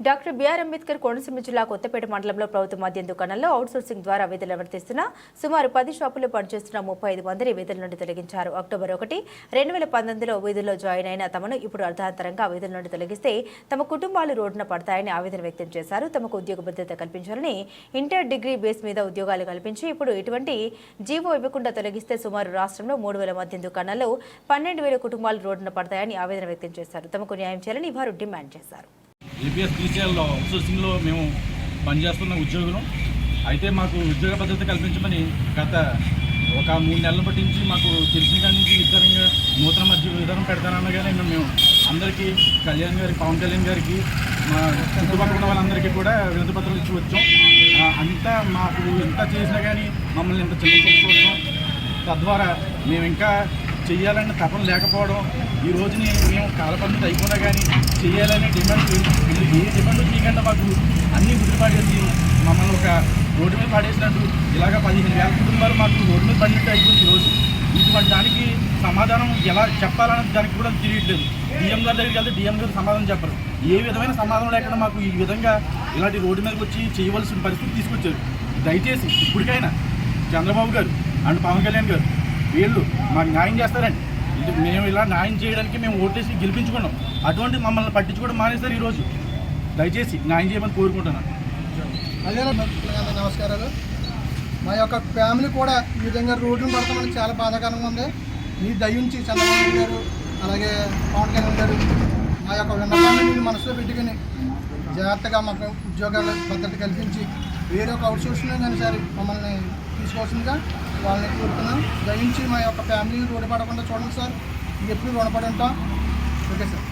Doctor BR Ambedkar Konaseema జిల్లా కొత్తపేట మండలంలో ప్రభుత్వ మద్యం దుకాణాల్లో అవుట్సోర్సింగ్ ద్వారా విధులు నిర్వర్తిస్తున్న సుమారు పది షాపుల్లో పనిచేస్తున్న ముప్పై ఐదు మందిని విధుల నుండి తొలగించారు. అక్టోబర్ ఒకటి రెండు వేల పంతొమ్మిదిలో విధుల్లో జాయిన్ అయిన తమను ఇప్పుడు అర్ధాంతరంగా విధుల నుండి తొలగిస్తే తమ కుటుంబాలు రోడ్డున పడతాయని ఆవేదన వ్యక్తం చేశారు. తమకు ఉద్యోగ భద్రత కల్పించాలని ఇంటర్ డిగ్రీ బేస్ మీద ఉద్యోగాలు కల్పించి ఇప్పుడు ఇటువంటి జీవో ఇవ్వకుండా తొలగిస్తే సుమారు రాష్ట్రంలో మూడు వేల మద్యం దుకాణాల్లో పన్నెండు వేల కుటుంబాలు రోడ్డున పడతాయని ఆవేదన వ్యక్తం చేశారు. తమకు న్యాయం చేయాలని వారు డిమాండ్ చేశారు. ఏపీఎస్ టీసీఎల్లో అవుట్సోర్సింగ్లో మేము పనిచేస్తున్న ఉద్యోగులు. అయితే మాకు ఉద్యోగ భద్రత కల్పించమని గత ఒక మూడు నెలల బట్టి నుంచి మాకు తెలిసిన కాడి నుంచి విధంగా నూతన మధ్య విధానం పెడతానన్నగానే మేము మేము అందరికీ కళ్యాణ్ గారికి పవన్ కళ్యాణ్ గారికి మా చుట్టుపక్కల ఉన్న వాళ్ళందరికీ కూడా వినతి పత్రాలు ఇచ్చి వచ్చాం. అంతా మాకు ఎంత చేసినా కానీ మమ్మల్ని ఇంత చెల్లించుకోవడం తద్వారా మేము ఇంకా చెయ్యాలన్న తపన లేకపోవడం ఈ రోజుని మేము కాలపరిమితి అయిపోయినా కానీ చేయాలనే డిమాండ్ వీళ్ళు ఏ డిమాండ్ చేయకుండా మాకు అన్నీ గుర్తు మమ్మల్ని ఒక రోడ్డు మీద పాడేసినట్టు. ఇలాగ పదిహేను వేల కుటుంబాలు మాకు రోడ్డు మీద పడినట్టు అయిపోయింది ఈరోజు ఇటువంటి దానికి సమాధానం ఎలా చెప్పాలనే దానికి కూడా తెలియట్లేదు. డిఎం గారి దగ్గరికి వెళ్తే డిఎం గారు సమాధానం చెప్పరు. ఏ విధమైన సమాధానం లేకుండా మాకు ఈ విధంగా ఇలాంటి రోడ్డు మీదకి వచ్చి చేయవలసిన పరిస్థితి తీసుకొచ్చారు. దయచేసి ఇప్పటికైనా చంద్రబాబు గారు అండ్ పవన్ కళ్యాణ్ గారు వీళ్ళు మాకు న్యాయం చేస్తారండి. మేము ఇలా న్యాయం చేయడానికి మేము ఓటేసి గెలిపించుకున్నాం. అటువంటి మమ్మల్ని పట్టించుకోవడం మానేస్తారు ఈరోజు. దయచేసి న్యాయం చేయమని కోరుకుంటున్నాను అదే నమస్కారాలు. మా యొక్క ఫ్యామిలీ కూడా ఈ విధంగా రోడ్లు పడతామని చాలా బాధాకరంగా ఉంది. మీ దయించి చంద్రబాబు గారు అలాగే పవన్ కళ్యాణ్ గారు మా యొక్క విన్నపాన్ని మనసులో పెట్టుకుని జాగ్రత్తగా మాకు ఉద్యోగాల భద్రత కల్పించి వేరే ఒక అవుట్సోర్సింగ్ కానీ సరే మమ్మల్ని తీసుకోవాల్సిందిగా వాళ్ళని కోరుతున్నాం. దయించి మా యొక్క ఫ్యామిలీ రోడ్డు పడకుండా చూడండి సార్. ఎప్పుడు రుణపడి ఉంటాం. Okay sir.